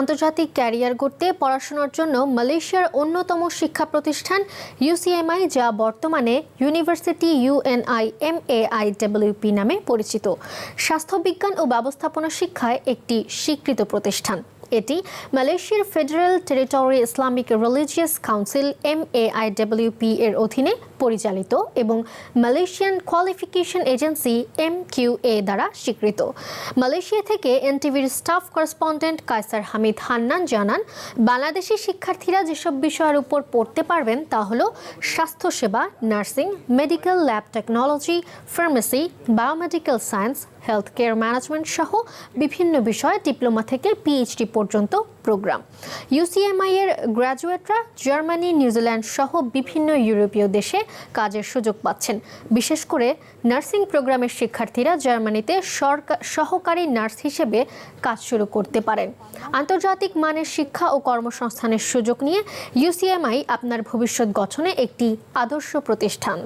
আন্তর্জাতিক ক্যারিয়ার গড়তে পড়াশোনার জন্য মালয়েশিয়ার অন্যতম শিক্ষা প্রতিষ্ঠান ইউসিএমআই যা বর্তমানে university UNI M A I WP নামে পরিচিত। স্বাস্থ্যবিজ্ঞান ও ব্যবস্থাপনা শিক্ষায় একটি স্বীকৃত প্রতিষ্ঠান। এটি মালয়েশিয়ার federal territory Islamic religious council M A I WP এর অধীনে পরিচালিত এবং Malaysian qualification agency M Q A দ্বারা স্বীকৃত। মালয়েশিয়া থেকে এনটিভির স্টাফ করেসপন্ডেন্ট কায়সার হামিদ হান্নান জানান, বাংলাদেশি শিক্ষার্থীরা যেসব বিষয়ের উপর পড়তে পারবেন তা হল স্বাস্থ্যসেবা, nursing, medical lab technology, pharmacy, biomedical science health care management সহ বিভিন্ন বিষয়ে ডিপ্লোমা থেকে পিএইচডি পর্যন্ত প্রোগ্রাম ইউসিএমআই এর গ্র্যাজুয়েটরা জার্মানি নিউজিল্যান্ড সহ বিভিন্ন ইউরোপীয় দেশে কাজের সুযোগ পাচ্ছেন। বিশেষ করে নার্সিং প্রোগ্রামের শিক্ষার্থীরা জার্মানিতে সরকার সহকারী নার্স হিসেবে কাজ শুরু করতে পারেন। আন্তর্জাতিক মানের শিক্ষা ও কর্মসংস্থানের সুযোগ নিয়ে ইউসিএমআই আপনার ভবিষ্যৎ গঠনে একটি আদর্শ প্রতিষ্ঠান।